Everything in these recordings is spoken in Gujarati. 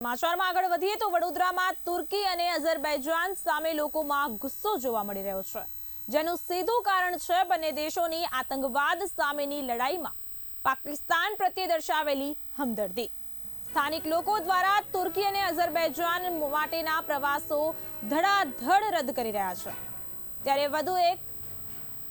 સમાચારમાં આગળ વધીએ તો વડોદરામાં તુર્કી અને અઝરબૈજાન સામે લોકોમાં ગુસ્સો જોવા મળી રહ્યો છે. જેનું સીધું કારણ છે બંને દેશોની આતંકવાદ સામેની લડાઈમાં પાકિસ્તાન પ્રત્યે દર્શાવેલી હમદર્દી. સ્થાનિક લોકો દ્વારા તુર્કી અને અઝરબૈજાન માટેના પ્રવાસો ધડાધડ રદ કરી રહ્યા છે. ત્યારે વધુ એક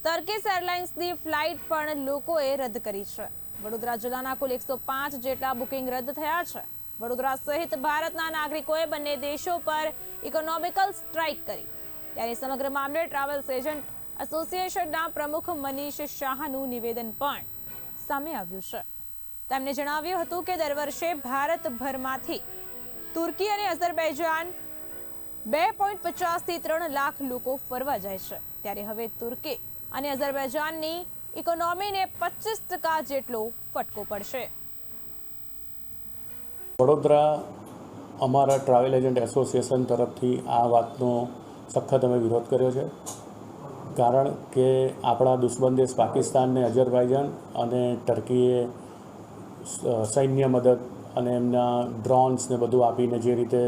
ટર્કીશ એરલાઇન્સની ફ્લાઇટ પણ લોકોએ રદ કરી છે. વડોદરા જિલ્લાના કુલ એકસો જેટલા બુકિંગ રદ થયા છે. વડોદરા સહિત ભારતના નાગરિકોએ બંને દેશો પર ઇકોનોમિકલ સ્ટ્રાઇક કરી. ત્યારે સમગ્ર મામલે ટ્રાવેલ્સ એજન્ટ એસોસિએશનના પ્રમુખ મનીષ શાહનું નિવેદન પણ સામે આવ્યું છે. તેમણે જણાવ્યું હતું કે દર વર્ષે ભારતભરમાંથી તુર્કી અને અઝરબૈજાન બે પોઈન્ટ પચાસથી ત્રણ લાખ લોકો ફરવા જાય છે. ત્યારે હવે તુર્કી અને અઝરબૈજાનની ઇકોનોમીને પચીસ ટકા જેટલો ફટકો પડશે. વડોદરા અમારા ટ્રાવેલ એજન્ટ એસોસિએશન તરફથી આ વાતનો સખત અમે વિરોધ કર્યો છે. કારણ કે આપણા દુશ્મન દેશ પાકિસ્તાનને અઝરબાઈજાન અને ટર્કીએ સૈન્ય મદદ અને એમના ડ્રોન્સ ને બધું આપીને જે રીતે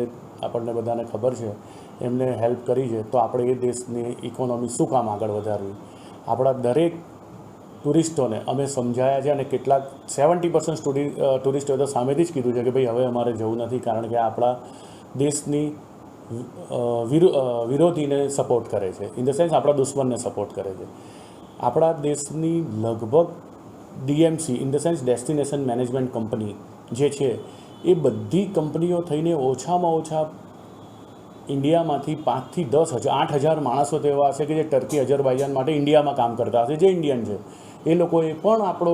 આપણને બધાને ખબર છે, એમને હેલ્પ કરી છે, તો આપણે એ દેશની ઇકોનોમી શું કામ આગળ વધારવી? આપણા દરેક ટુરિસ્ટોને અમે સમજાયા છે અને કેટલાક સેવન્ટી પર્સન્ટ સ્ટુડી ટુરિસ્ટોએ તો સામેથી જ કીધું છે કે ભાઈ, હવે અમારે જવું નથી કારણ કે આપણા દેશની વિરોધીને સપોર્ટ કરે છે. ઇન ધ સેન્સ આપણા દુશ્મનને સપોર્ટ કરે છે. આપણા દેશની લગભગ DMC in the sense destination management company જે છે, એ બધી કંપનીઓ થઈને ઓછામાં ઓછા ઇન્ડિયામાંથી પાંચથી દસ હજાર, આઠ હજાર માણસો તેવા હશે કે જે ટર્કી અઝરબાઈજાન માટે ઇન્ડિયામાં કામ કરતા હશે, જે ઇન્ડિયન છે. એ લોકોએ પણ આપણો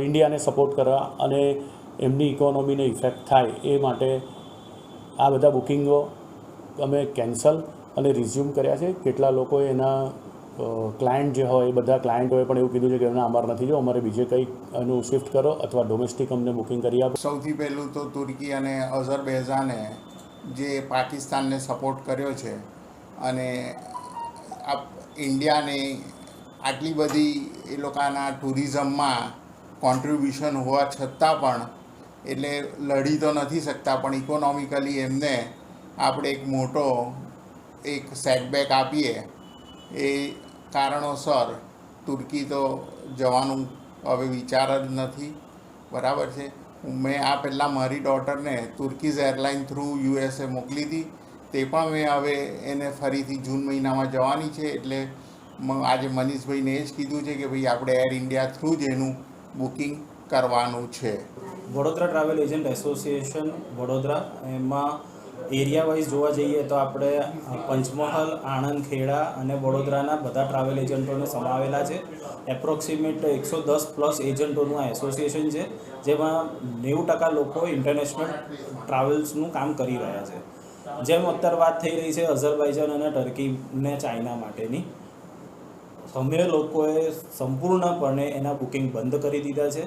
ઇન્ડિયાને સપોર્ટ કરવા અને એમની ઇકોનોમીને ઇફેક્ટ થાય એ માટે આ બધા બુકિંગો અમે કેન્સલ અને રિઝ્યુમ કર્યા છે. કેટલા લોકોએ એના ક્લાયન્ટ જે હોય, એ બધા ક્લાયન્ટોએ પણ એવું કીધું છે કે એમને અમારે નથી જો, અમારે બીજે કંઈક એનું શિફ્ટ કરો અથવા ડોમેસ્ટિક અમને બુકિંગ કરી આપો. સૌથી પહેલું તો તુર્કી અને અઝરબૈજાને જે પાકિસ્તાનને સપોર્ટ કર્યો છે અને ઇન્ડિયાને આટલી બધી એ લોકોના ટુરિઝમમાં કોન્ટ્રીબ્યુશન હોવા છતાં પણ, એટલે લડી તો નથી શકતા, પણ ઇકોનોમિકલી એમને આપણે એક મોટો એક સેટબેક આપીએ, એ કારણોસર તુર્કી તો જવાનું હવે વિચાર જ નથી. બરાબર છે? મેં આ પહેલાં મારી ડોટરને તુર્કીઝ એરલાઇન થ્રુ યુએસએ મોકલી હતી. તે પણ મેં હવે એને ફરીથી જૂન મહિનામાં જવાની છે, એટલે આજે મનીષભાઈને એ જ કીધું છે કે ભાઈ આપણે એર ઇન્ડિયા થ્રુ જ એનું બુકિંગ કરવાનું છે. Vadodara travel agent association Vadodara. એમાં એરિયા વાઇઝ જોવા જઈએ તો આપણે પંચમહાલ આણંદ ખેડા અને વડોદરાના બધા ટ્રાવેલ એજન્ટોને સમાવેલા છે. એપ્રોક્સિમેટ એકસો દસ પ્લસ એજન્ટોનું આ એસોસિએશન છે, જેમાં નેવું ટકા લોકો ઇન્ટરનેશનલ ટ્રાવેલ્સનું કામ કરી રહ્યા છે. જેમ અત્યારે વાત થઈ રહી છે અઝરબાઈજાન અને ટર્કી ને ચાઇના માટેની. અમે લોકોએ સંપૂર્ણપણે એના બુકિંગ બંધ કરી દીધા છે.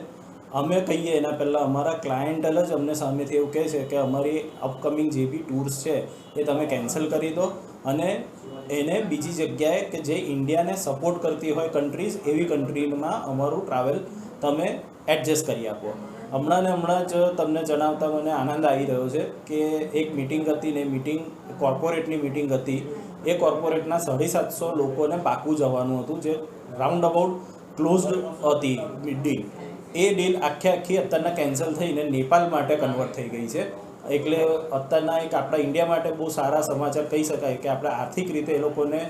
અમે કહીએ એના પહેલાં અમારા ક્લાયન્ટલ જ અમને સામેથી એવું કહે છે કે અમારી અપકમિંગ જે બી ટૂર્સ છે એ તમે કેન્સલ કરી દો અને એને બીજી જગ્યાએ કે જે ઇન્ડિયાને સપોર્ટ કરતી હોય કન્ટ્રીઝ એવી કન્ટ્રીમાં અમારું ટ્રાવેલ તમે એડજસ્ટ કરી આપો. હમણાં ને હમણાં જ તમને જણાવતા મને આનંદ આવી રહ્યો છે કે એક મિટિંગ હતી ને મિટિંગ કોર્પોરેટની મિટિંગ હતી. એ કોર્પોરેટના સાડી સાતસો લોકોને પાકું જવાનું હતું, જે રાઉન્ડ અબાઉટ ક્લોઝડ હતી ડીલ એ ડીલ આખે આખી અત્યારના કેન્સલ થઈને નેપાલ માટે કન્વર્ટ થઈ ગઈ છે. એટલે અત્યારના એક આપણા ઇન્ડિયા માટે બહુ સારા સમાચાર કહી શકાય કે આપણે આર્થિક રીતે એ લોકોને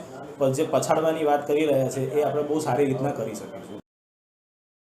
જે પછાડવાની વાત કરી રહ્યા છે, એ આપણે બહુ સારી રીતના કરી શકીશું.